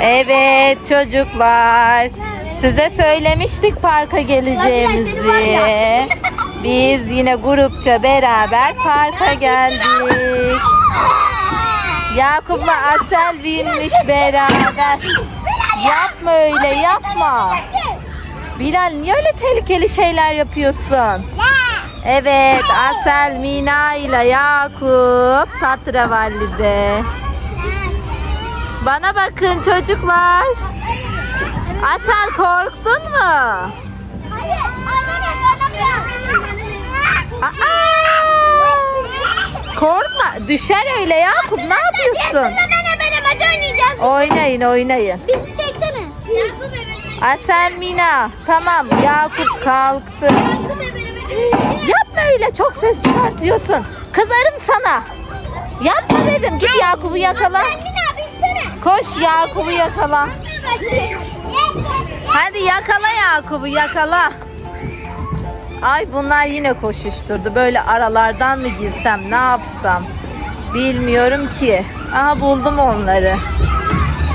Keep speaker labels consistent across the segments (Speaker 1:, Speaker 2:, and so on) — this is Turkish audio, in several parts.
Speaker 1: Evet çocuklar. Size söylemiştik parka geleceğimizi. Biz yine grupça beraber parka geldik. Yakup'la Asel binmiş beraber. Yapma öyle yapma. Bilal niye öyle tehlikeli şeyler yapıyorsun? Evet Asel, Mina ile Yakup Tatravalli'de. Bana bakın çocuklar. Asel korktun mu? Aa! Korkma. Düşer öyle Yakup. Ne yapıyorsun? Oynayın oynayın.
Speaker 2: Bizi çeksene.
Speaker 1: Asel Mina. Tamam Yakup kalktı. Yapma öyle çok ses çıkartıyorsun. Kızarım sana. Yapma dedim. Git Yakup'u yakala. Koş Yakup'u yakala. Hadi yakala Yakup'u yakala. Ay bunlar yine koşuşturdu. Böyle aralardan mı girsem ne yapsam bilmiyorum ki. Aha buldum onları.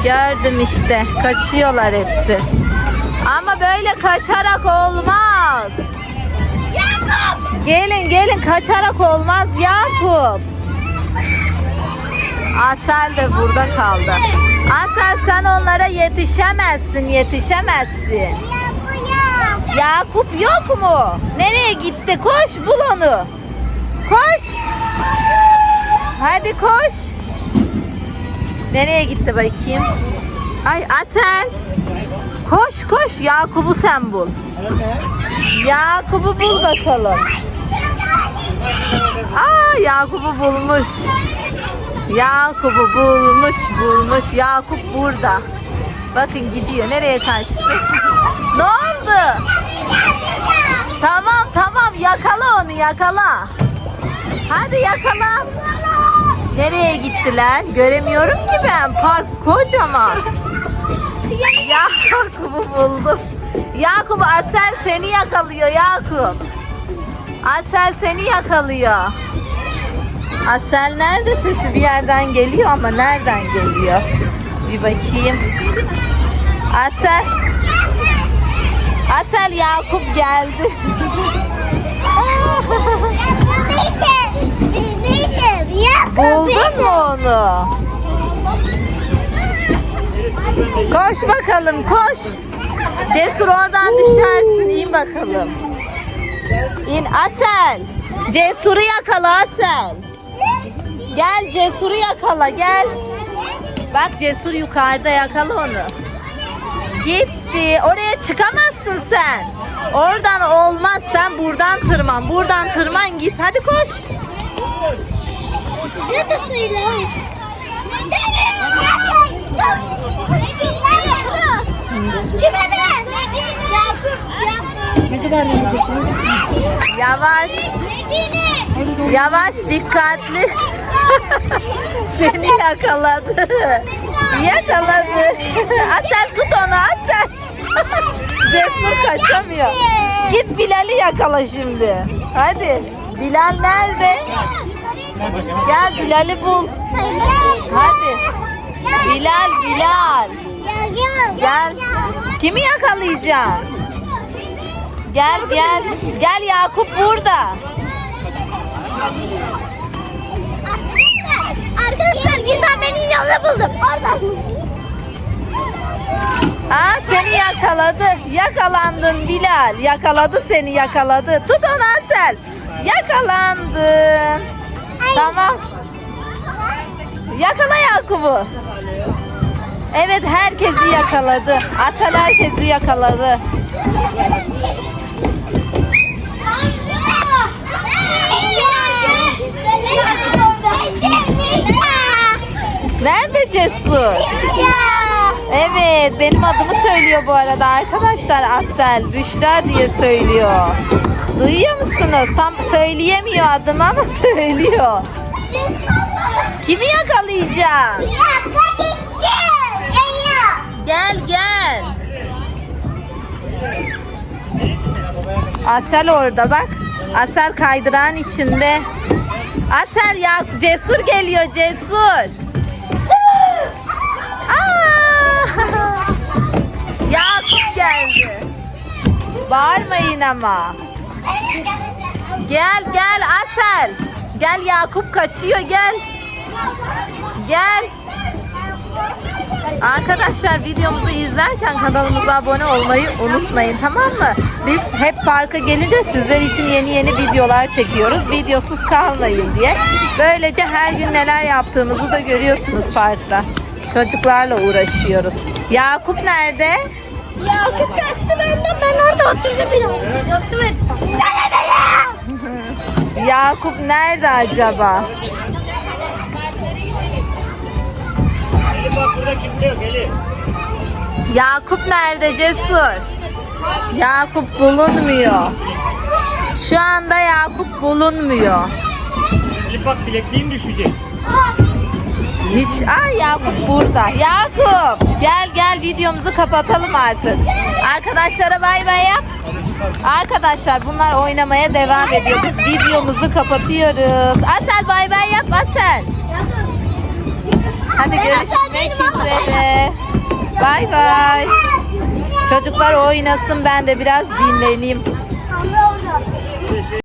Speaker 1: Gördüm işte. Kaçıyorlar hepsi. Ama böyle kaçarak olmaz. Gelin gelin kaçarak olmaz Yakup. Asel de burada kaldı. Asel sen onlara yetişemezsin yetişemezsin. Yakup yok mu? Nereye gitti? Koş bul onu. Koş. Hadi koş. Nereye gitti bakayım? Ay Asel. Koş koş Yakup'u sen bul. Yakup'u bul bakalım. Aa Yakup'u bulmuş. Yakup'u bulmuş bulmuş. Yakup burada. Bakın gidiyor. Nereye kaçtı? ne oldu? Tamam tamam yakala onu yakala. Hadi yakala. Nereye gittiler? Göremiyorum ki ben. Park kocaman. Yakup'u buldum. Yakup Asel seni yakalıyor Yakup. Asel seni yakalıyor. Asel nerede sesi bir yerden geliyor ama nereden geliyor? Bir bakayım. Asel. Asel Yakup geldi. Buldun mu onu? Koş bakalım koş. Cesur oradan düşersin. İn bakalım. İn Asel. Cesur'u yakala Asel. Gel Cesur'u yakala gel. Bak Cesur yukarıda yakala onu. Gitti. Oraya çıkamazsın sen. Oradan olmaz. Sen buradan tırman. Buradan tırman git. Hadi koş.
Speaker 2: Ne kadar neredesiniz?
Speaker 1: Yavaş. Yavaş dikkatli. Seni yakaladı. Yakaladı. Asel tut onu Asel. Cesur kaçamıyor. Git Bilal'i yakala şimdi. Hadi. Bilal nerede? Gel Bilal'i bul. Hadi. Bilal Bilal. Gel. Kimi yakalayacaksın? Gel gel. Gel Yakup burada.
Speaker 2: Arkadaşlar gizlenmenin yolunu buldum. Oradan.
Speaker 1: Aa seni yakaladı. Yakalandın Bilal. Yakaladı seni yakaladı. Tut onu Asel. Yakalandın. Tamam. Yakala Yakup'u. Evet herkesi yakaladı. Asel herkesi yakaladı. Nerede Cesur? Evet benim adımı söylüyor bu arada arkadaşlar Asel. Büşra diye söylüyor. Duyuyor musunuz? Tam söyleyemiyor adımı ama söylüyor. Kimi yakalayacağım? Gel gel. Asel orada bak. Asel kaydıran içinde. Asel ya cesur geliyor cesur. Oynama. Gel gel Asel. Gel Yakup kaçıyor gel. Gel. Arkadaşlar videomuzu izlerken kanalımıza abone olmayı unutmayın tamam mı? Biz hep parka gelince sizler için yeni yeni videolar çekiyoruz. Videosuz kalmayın diye. Böylece her gün neler yaptığımızı da görüyorsunuz parkta. Çocuklarla uğraşıyoruz. Yakup nerede?
Speaker 2: Yakup kaçtı benden ben orada oturdum biraz. Yoktum et.
Speaker 1: Yakup nerede acaba?
Speaker 3: Elif bak burada kimse yok Elif.
Speaker 1: Yakup nerede Cesur? Yakup bulunmuyor. Şu anda Yakup bulunmuyor.
Speaker 3: Elif bak bilekliğin düşecek.
Speaker 1: Hiç ay Yakup burada. Yakup gel gel videomuzu kapatalım artık. Arkadaşlara bay bay yap. Arkadaşlar bunlar oynamaya devam ediyor. Biz videomuzu kapatıyoruz. Asel bay bay yap Asel. Hadi görüşmek üzere. Bay bay. Çocuklar oynasın ben de biraz dinleneyim.